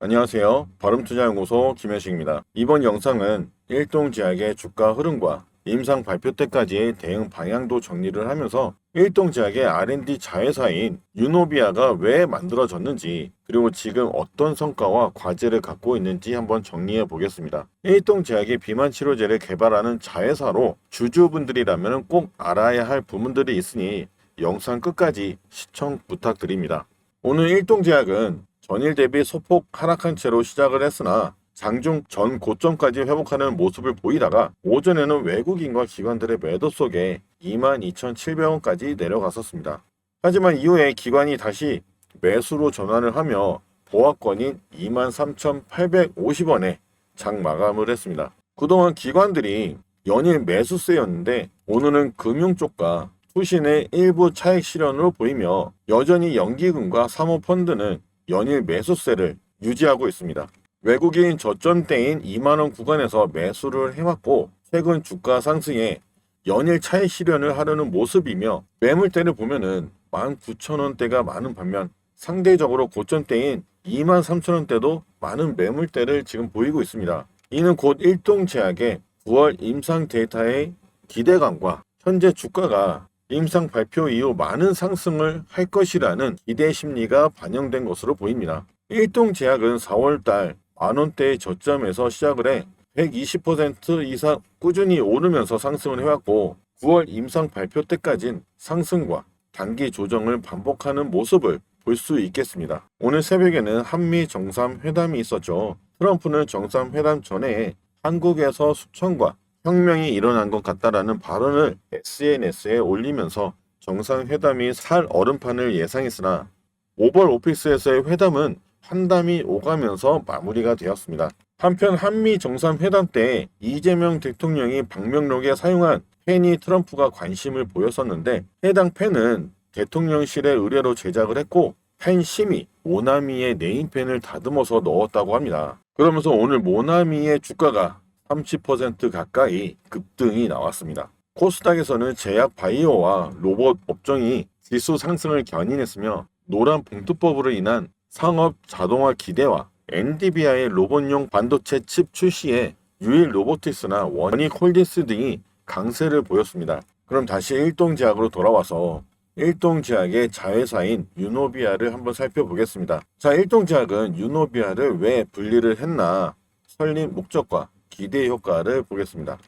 안녕하세요. 발음투자연구소 김현식입니다. 이번 영상은 일동 제약의 주가 흐름과 임상 발표 때까지의 대응 방향도 정리를 하면서 일동 제약의 R&D 자회사인 유노비아가 왜 만들어졌는지 그리고 지금 어떤 성과와 과제를 갖고 있는지 한번 정리해 보겠습니다. 일동 제약의 비만 치료제를 개발하는 자회사로 주주분들이라면 꼭 알아야 할 부분들이 있으니 영상 끝까지 시청 부탁드립니다. 오늘 일동제약은 전일 대비 소폭 하락한 채로 시작을 했으나 장중 전 고점까지 회복하는 모습을 보이다가 오전에는 외국인과 기관들의 매도 속에 22,700원까지 내려갔었습니다. 하지만 이후에 기관이 다시 매수로 전환을 하며 보합권인 23,850원에 장 마감을 했습니다. 그동안 기관들이 연일 매수세였는데 오늘은 금융 쪽과 투신의 일부 차익 실현으로 보이며 여전히 연기금과 사모펀드는 연일 매수세를 유지하고 있습니다. 외국인 저점대인 2만원 구간에서 매수를 해왔고 최근 주가 상승에 연일 차익 실현을 하려는 모습이며 매물대를 보면은 19,000원대가 많은 반면 상대적으로 고점대인 23,000원대도 많은 매물대를 지금 보이고 있습니다. 이는 곧 일동제약의 9월 임상 데이터의 기대감과 현재 주가가 임상 발표 이후 많은 상승을 할 것이라는 기대 심리가 반영된 것으로 보입니다. 일동제약은 4월달 만원대의 저점에서 시작을 해 120% 이상 꾸준히 오르면서 상승을 해왔고 9월 임상 발표 때까진 상승과 단기 조정을 반복하는 모습을 볼 수 있겠습니다. 오늘 새벽에는 한미 정상회담이 있었죠. 트럼프는 정상회담 전에 한국에서 수천과 혁명이 일어난 것 같다라는 발언을 SNS에 올리면서 정상회담이 살 얼음판을 예상했으나 오벌 오피스에서의 회담은 환담이 오가면서 마무리가 되었습니다. 한편 한미 정상회담 때 이재명 대통령이 방명록에 사용한 펜이 트럼프가 관심을 보였었는데 해당 펜은 대통령실의 의뢰로 제작을 했고 펜 심이 모나미의 네임펜을 다듬어서 넣었다고 합니다. 그러면서 오늘 모나미의 주가가 30% 가까이 급등이 나왔습니다. 코스닥에서는 제약 바이오와 로봇 업종이 지수 상승을 견인했으며 노란 봉투법으로 인한 상업 자동화 기대와 엔디비아의 로봇용 반도체 칩 출시에 유일 로보티스나 원익 홀디스 등이 강세를 보였습니다. 그럼 다시 일동제약으로 돌아와서 일동제약의 자회사인 유노비아를 한번 살펴보겠습니다. 자, 일동제약은 유노비아를 왜 분리를 했나 설립 목적과 기대 효과를 보겠습니다.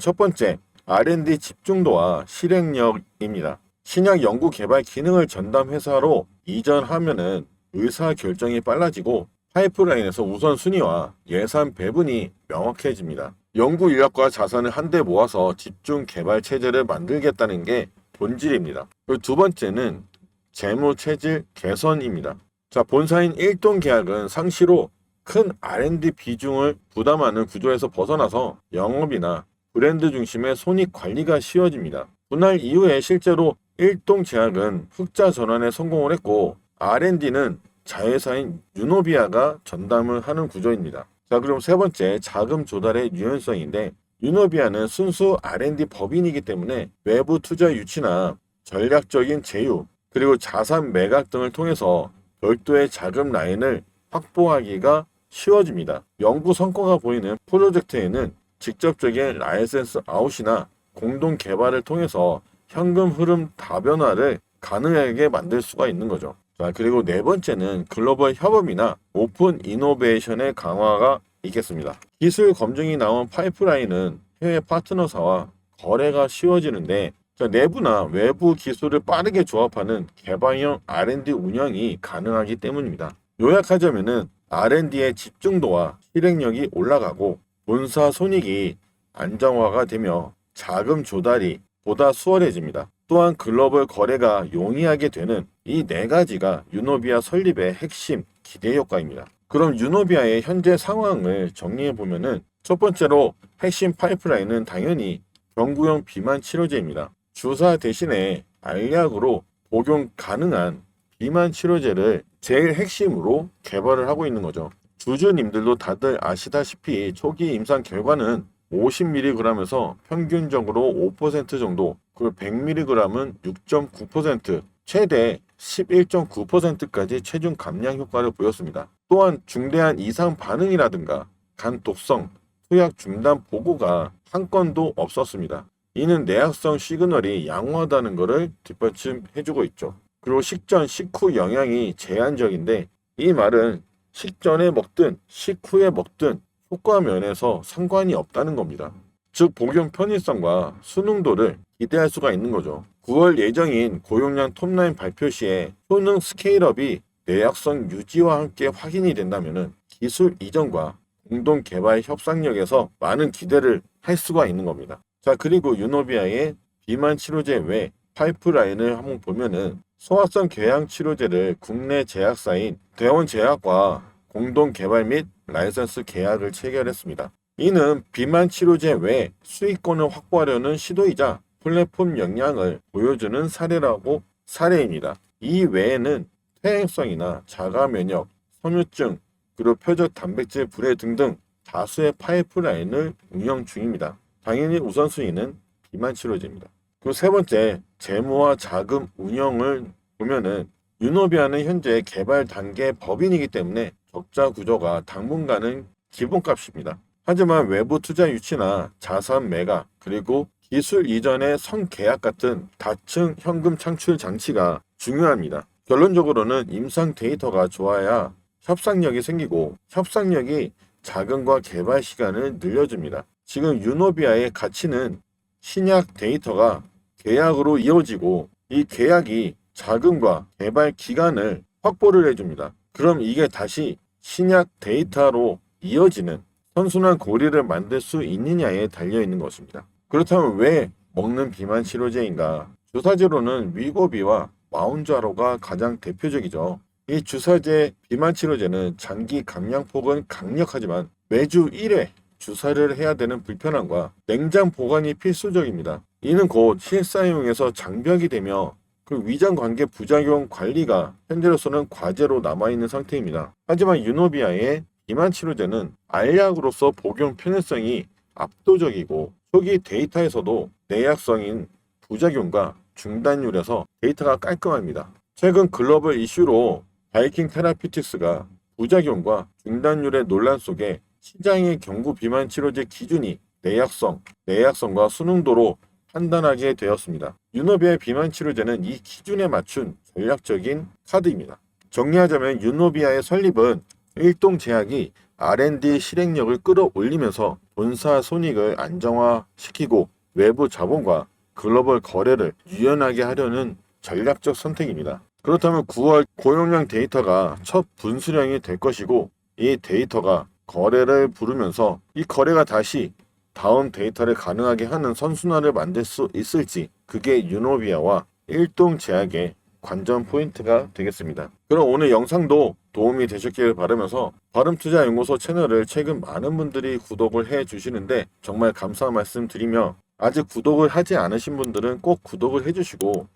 첫 번째, R&D 집중도와 실행력입니다. 신약 연구 개발 기능을 전담 회사로 이전하면은 의사 결정이 빨라지고 파이프라인에서 우선 순위와 예산 배분이 명확해집니다. 연구 인력과 자산을 한데 모아서 집중 개발 체제를 만들겠다는 게 본질입니다. 두 번째는 재무 체질 개선입니다. 자, 본사인 일동 계약은 상시로 큰 R&D 비중을 부담하는 구조에서 벗어나서 영업이나 브랜드 중심의 손익 관리가 쉬워집니다. 분할 이후에 실제로 일동 제약은 흑자 전환에 성공을 했고 R&D는 자회사인 유노비아가 전담을 하는 구조입니다. 자, 그럼 세 번째 자금 조달의 유연성인데 유노비아는 순수 R&D 법인이기 때문에 외부 투자 유치나 전략적인 제휴 그리고 자산 매각 등을 통해서 별도의 자금 라인을 확보하기가 쉬워집니다. 연구 성과가 보이는 프로젝트에는 직접적인 라이센스 아웃이나 공동 개발을 통해서 현금 흐름 다변화를 가능하게 만들 수가 있는 거죠. 자, 그리고 네 번째는 글로벌 협업이나 오픈 이노베이션의 강화가 있겠습니다. 기술 검증이 나온 파이프라인은 해외 파트너사와 거래가 쉬워지는데 자, 내부나 외부 기술을 빠르게 조합하는 개방형 R&D 운영이 가능하기 때문입니다. 요약하자면은 R&D의 집중도와 실행력이 올라가고 본사 손익이 안정화가 되며 자금 조달이 보다 수월해집니다. 또한 글로벌 거래가 용이하게 되는 이 네 가지가 유노비아 설립의 핵심 기대 효과입니다. 그럼 유노비아의 현재 상황을 정리해 보면은 첫 번째로 핵심 파이프라인은 당연히 경구용 비만 치료제입니다. 주사 대신에 알약으로 복용 가능한 비만 치료제를 제일 핵심으로 개발을 하고 있는 거죠. 주주님들도 다들 아시다시피 초기 임상 결과는 50mg에서 평균적으로 5% 정도, 그리고 100mg은 6.9%, 최대 11.9%까지 체중 감량 효과를 보였습니다. 또한 중대한 이상 반응이라든가 간 독성, 투약 중단 보고가 한 건도 없었습니다. 이는 내약성 시그널이 양호하다는 것을 뒷받침해주고 있죠. 그리고 식전, 식후 영향이 제한적인데 이 말은 식전에 먹든 식후에 먹든 효과 면에서 상관이 없다는 겁니다. 즉 복용 편의성과 수능도를 기대할 수가 있는 거죠. 9월 예정인 고용량 톱라인 발표 시에 효능 스케일업이 내약성 유지와 함께 확인이 된다면 기술 이전과 공동 개발 협상력에서 많은 기대를 할 수가 있는 겁니다. 자 그리고 유노비아의 비만 치료제 외 파이프라인을 한번 보면은 소화성 궤양 치료제를 국내 제약사인 대원제약과 공동 개발 및 라이선스 계약을 체결했습니다. 이는 비만 치료제 외 수익권을 확보하려는 시도이자 플랫폼 역량을 보여주는 사례라고 사례입니다. 이 외에는 퇴행성이나 자가 면역, 섬유증, 그리고 표적 단백질 불해 등등 다수의 파이프라인을 운영 중입니다. 당연히 우선순위는 비만 치료제입니다. 그리고 세 번째, 재무와 자금 운영을 보면은 유노비아는 현재 개발 단계 법인이기 때문에 적자 구조가 당분간은 기본값입니다. 하지만 외부 투자 유치나 자산 매각 그리고 기술 이전의 성계약 같은 다층 현금 창출 장치가 중요합니다. 결론적으로는 임상 데이터가 좋아야 협상력이 생기고 협상력이 자금과 개발 시간을 늘려줍니다. 지금 유노비아의 가치는 신약 데이터가 계약으로 이어지고 이 계약이 자금과 개발 기간을 확보를 해줍니다. 그럼 이게 다시 신약 데이터로 이어지는 선순환 고리를 만들 수 있느냐에 달려 있는 것입니다. 그렇다면 왜 먹는 비만 치료제인가? 주사제로는 위고비와 마운자로가 가장 대표적이죠. 이 주사제 비만 치료제는 장기 감량폭은 강력하지만 매주 1회 주사를 해야 되는 불편함과 냉장 보관이 필수적입니다. 이는 곧 실사용에서 장벽이 되며 그 위장 관계 부작용 관리가 현재로서는 과제로 남아있는 상태입니다. 하지만 유노비아의 비만 치료제는 알약으로서 복용 편의성이 압도적이고 초기 데이터에서도 내약성인 부작용과 중단율에서 데이터가 깔끔합니다. 최근 글로벌 이슈로 바이킹 테라피틱스가 부작용과 중단율의 논란 속에 시장의 경구 비만 치료제 기준이 내약성, 내약성과 수능도로 판단하게 되었습니다. 유노비아의 비만 치료제는 이 기준에 맞춘 전략적인 카드입니다. 정리하자면 유노비아의 설립은 일동 제약이 R&D 실행력을 끌어올리면서 본사 손익을 안정화시키고 외부 자본과 글로벌 거래를 유연하게 하려는 전략적 선택입니다. 그렇다면 9월 고용량 데이터가 첫 분수령이 될 것이고 이 데이터가 거래를 부르면서 이 거래가 다시 다음 데이터를 가능하게 하는 선순환을 만들 수 있을지 그게 유노비아와 일동 제약의 관전 포인트가 되겠습니다. 그럼 오늘 영상도 도움이 되셨기를 바라면서 발음투자연구소 채널을 최근 많은 분들이 구독을 해 주시는데 정말 감사 말씀 드리며 아직 구독을 하지 않으신 분들은 꼭 구독을 해주시고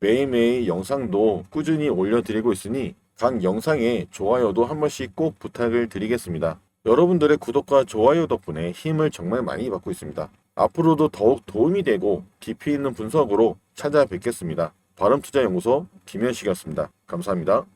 매일매일 영상도 꾸준히 올려드리고 있으니 각 영상에 좋아요도 한 번씩 꼭 부탁을 드리겠습니다. 여러분들의 구독과 좋아요 덕분에 힘을 정말 많이 받고 있습니다. 앞으로도 더욱 도움이 되고 깊이 있는 분석으로 찾아뵙겠습니다. 발음투자연구소 김현식이었습니다. 감사합니다.